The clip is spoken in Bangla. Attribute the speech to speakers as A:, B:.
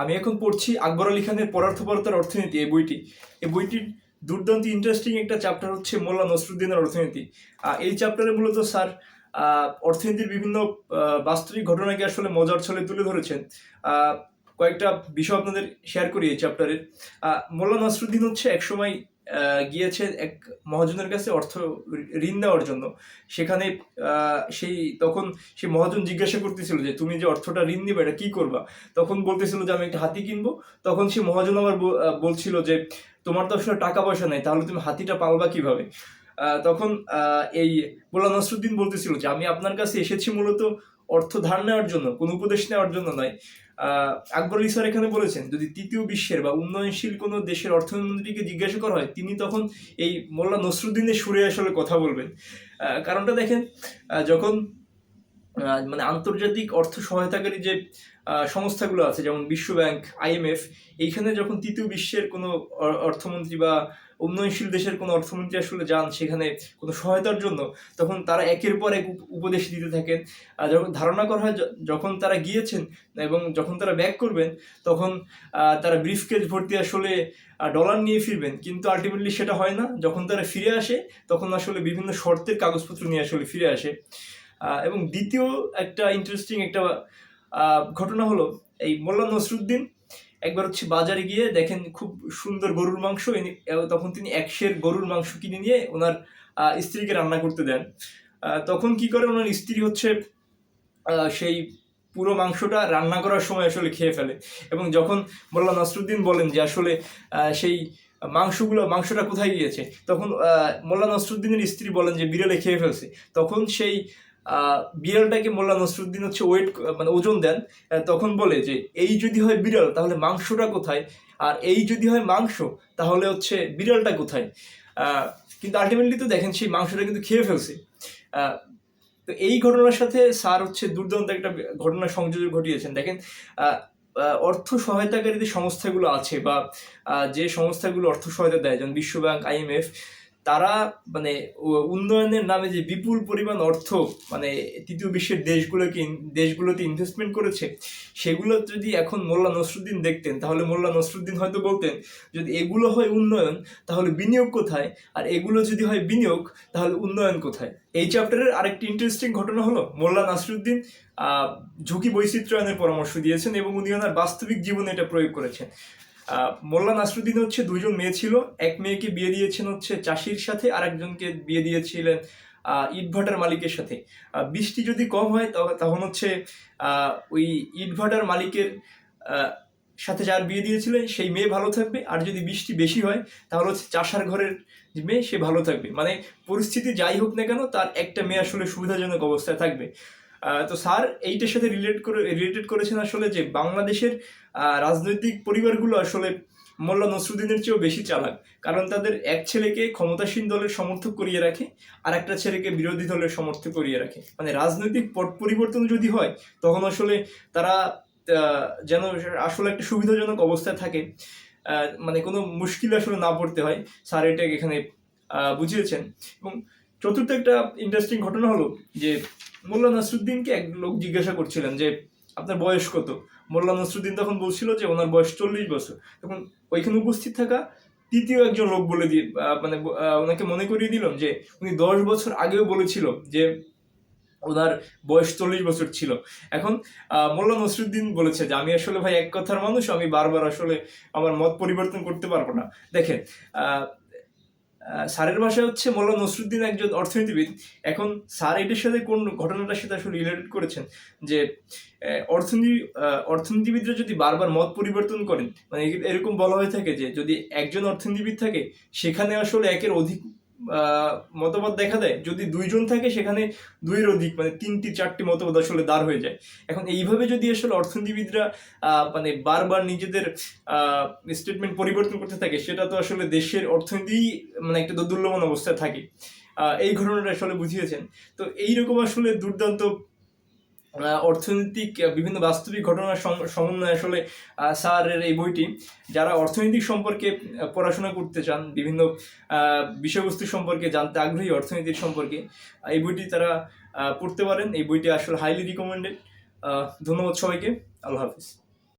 A: আমি এখন পড়ছি আকবর আলী খানের পরার্থপরতার অর্থনীতি, এই বইটি। এই বইটির দুর্দান্ত ইন্টারেস্টিং একটা চ্যাপ্টার হচ্ছে মোল্লা নসরুদ্দিনের অর্থনীতি। এই চ্যাপ্টারে মূলত স্যার অর্থনীতির বিভিন্ন বাস্তবিক ঘটনাকে আসলে মজার ছলে তুলে ধরেছেন। কয়েকটা বিষয় আপনাদের শেয়ার করি এই চ্যাপ্টারের মোল্লা নসরুদ্দিন হচ্ছে একসময় গিয়েছে এক মহাজনের কাছে অর্থ ঋণ নেওয়ার জন্য। সেখানে সেই তখন সেই মহাজন জিজ্ঞাসা করতেছিল যে, তুমি যে অর্থটা ঋণ নিবে এটা কি করবা? তখন বলতেছিল যে, আমি একটা হাতি কিনবো। তখন সে মহাজন আবার বলছিল যে, তোমার তো আসলে টাকা পয়সা নেই, তাহলে তুমি হাতিটা পালবা কীভাবে? তখন এই মোল্লা নসরুদ্দিন বলতেছিল যে, আমি আপনার কাছে এসেছি মূলত অর্থ ধার নেওয়ার জন্য, কোনো উপদেশ নেওয়ার জন্য নয়। আকবর আলী এখানে বলেছেন, যদি তৃতীয় বিশ্বের বা উন্নয়নশীল কোনো দেশের অর্থমন্ত্রীকে জিজ্ঞাসা করা হয়, তিনি তখন এই মোল্লা নসরুদ্দিনের সুরে আসলে কথা বলবেন। কারণটা দেখেন যখন মানে আন্তর্জাতিক অর্থ সহায়তাকারী যে সংস্থাগুলো আছে, যেমন বিশ্ব ব্যাংক আইএমএফ এইখানে যখন তৃতীয় বিশ্বের কোনো অর্থমন্ত্রী বা উন্নয়নশীল দেশের কোনো অর্থমন্ত্রী আসলে যান সেখানে কোনো সহায়তার জন্য, তখন তারা একের পর এক উপদেশ দিতে থাকেন যখন ধারণা করা হয় যখন তারা গিয়েছেন এবং যখন তারা ব্যাক করবেন, তখন তারা ব্রিফকেজ ভর্তি আসলে ডলার নিয়ে ফিরবেন। কিন্তু আলটিমেটলি সেটা হয় না। যখন তারা ফিরে আসে, তখন আসলে বিভিন্ন শর্তের কাগজপত্র নিয়ে আসলে ফিরে আসে। এবং দ্বিতীয় একটা ইন্টারেস্টিং একটা ঘটনা হলো এই মোল্লা নসরুদ্দিন একবার হচ্ছে বাজারে গিয়ে দেখেন খুব সুন্দর গরুর মাংস তখন তিনি একশের গরুর মাংস কিনে নিয়ে ওনার স্ত্রীকে রান্না করতে দেন। তখন কি করে ওনার স্ত্রী হচ্ছে সেই পুরো মাংসটা রান্না করার সময় আসলে খেয়ে ফেলে এবং যখন মোল্লা নসরুদ্দিন বলেন যে আসলে সেই মাংসগুলো, মাংসটা কোথায় গিয়েছে, তখন মোল্লা নসরুদ্দিনের স্ত্রী বলেন যে বিড়ালে খেয়ে ফেলছে। তখন সেই বিড়ালটাকে মোল্লা নসরুদ্দিন হচ্ছে ওয়েট মানে ওজন দেন তখন বলে যে, এই যদি হয় বিড়াল, তাহলে মাংসটা কোথায়? আর এই যদি হয় মাংস, তাহলে হচ্ছে বিড়ালটা কোথায়? কিন্তু আলটিমেটলি তো দেখেন সেই মাংসটা কিন্তু খেয়ে ফেলছে। তো এই ঘটনার সাথে স্যার হচ্ছে দুর্দান্ত একটা ঘটনা সংযোজন ঘটিয়েছেন। দেখেন অর্থ সহায়তাকারী যে সংস্থাগুলো আছে বা যে সংস্থাগুলো অর্থ সহায়তা দেয়, যেমন বিশ্ব ব্যাংক আইএমএফ তারা মানে উন্নয়নের নামে যে বিপুল পরিমাণ অর্থ মানে তৃতীয় বিশ্বের দেশগুলোকে দেশগুলোতে ইনভেস্টমেন্ট করেছে, সেগুলো যদি এখন মোল্লা নসরুদ্দিন দেখতেন, তাহলে মোল্লা নসরুদ্দিন হয়তো বলতেন, যদি এগুলো হয় উন্নয়ন, তাহলে বিনিয়োগ কোথায়? আর এগুলো যদি হয় বিনিয়োগ, তাহলে উন্নয়ন কোথায়? এই চ্যাপ্টারের আরেকটি ইন্টারেস্টিং ঘটনা হলো, মোল্লা নাসরুদ্দিন ঝুঁকি বৈচিত্র্যায়নের পরামর্শ দিয়েছেন এবং উনি ওনার বাস্তবিক জীবনে এটা প্রয়োগ করেছেন। মোল্লা নাসরুদ্দিন হচ্ছে দুইজন মেয়ে ছিল। এক মেয়েকে বিয়ে দিয়েছেন হচ্ছে চাষির সাথে আর একজনকে বিয়ে দিয়েছিলেন ইটভাটার মালিকের সাথে। বৃষ্টি যদি কম হয় তখন হচ্ছে ওই ইটভাটার মালিকের সাথে যার বিয়ে দিয়েছিলেন, সেই মেয়ে ভালো থাকবে। আর যদি বৃষ্টি বেশি হয়, তাহলে হচ্ছে চাষার ঘরের মেয়ে, সে ভালো থাকবে। মানে পরিস্থিতি যাই হোক না কেন, তার একটা মেয়ে আসলে সুবিধাজনক অবস্থায় থাকবে। তো স্যার, এইটার সাথে রিলেট করে রিলেটেড করেছেন আসলে যে বাংলাদেশের রাজনৈতিক পরিবারগুলো আসলে মোল্লা নসরুদ্দিনের চেয়েও বেশি চালাক। কারণ তাদের এক ছেলেকে ক্ষমতাসীন দলের সমর্থক করিয়ে রাখে, আর একটা ছেলেকে বিরোধী দলের সমর্থক করিয়ে রাখে। মানে রাজনৈতিক পট পরিবর্তন যদি হয়, তখন আসলে তারা যেন আসলে একটা সুবিধাজনক অবস্থায় থাকে। মানে কোনো মুশকিল আসলে না পড়তে হয়। স্যার এটা এখানে বুঝিয়েছেন। এবং চতুর্থ একটা ইন্টারেস্টিং ঘটনা হলো যে মোল্লা নাসরুদ্দিনকে এক লোক জিজ্ঞাসা করছিলেন যে, আপনার বয়স কত? মোল্লা নসরুদ্দিন তখন বলছিল যে, ওনার বয়স চল্লিশ বছর। তখন ওইখানে উপস্থিত থাকা তৃতীয় একজন লোক বলে দিয়ে মানে ওনাকে মনে করিয়ে দিলাম যে, উনি দশ বছর আগেও বলেছিল যে, ওনার বয়স চল্লিশ বছর ছিল। এখন মোল্লা নসরুদ্দিন বলেছে যে, আমি আসলে ভাই এক কথার মানুষ, আমি বারবার আসলে আমার মত পরিবর্তন করতে পারব না। দেখেন স্যারের ভাষায় হচ্ছে মোল্লা নসরুদ্দিন একজন অর্থনীতিবিদ। এখন স্যার এটির সাথে কোন ঘটনাটার সাথে আসলে রিলেটেড করেছেন? যে অর্থনীতি অর্থনীতিবিদরা যদি বারবার মত পরিবর্তন করেন মানে এরকম বলা হয়ে থাকে যে, যদি একজন অর্থনীতিবিদ থাকে, সেখানে আসলে একের অধিক মতবাদ দেখা দেয়, যদি দুইজন থাকে সেখানে দুইয়ের অধিক মানে তিনটি, চারটি মতবাদ আসলে দাঁড় হয়ে যায়। এখন এইভাবে যদি আসলে অর্থনীতিবিদরা মানে বারবার নিজেদের স্টেটমেন্ট পরিবর্তন করতে থাকে, সেটা তো আসলে দেশের অর্থনীতি মানে একটা দোদুল্যমান অবস্থায় থাকে। এই ঘটনাটা আসলে বুঝিয়েছেন। তো এইরকম আসলে দুর্দান্ত অর্থনৈতিক বিভিন্ন বাস্তবিক ঘটনার সমন্বয় আসলে স্যারের এই বইটি। যারা অর্থনৈতিক সম্পর্কে পড়াশোনা করতে চান, বিভিন্ন বিষয়বস্তু সম্পর্কে জানতে আগ্রহী অর্থনীতির সম্পর্কে এই বইটি তারা পড়তে পারেন। এই বইটি আসলে হাইলি রিকমেন্ডেড ধন্যবাদ সবাইকে। আল্লাহ হাফিজ।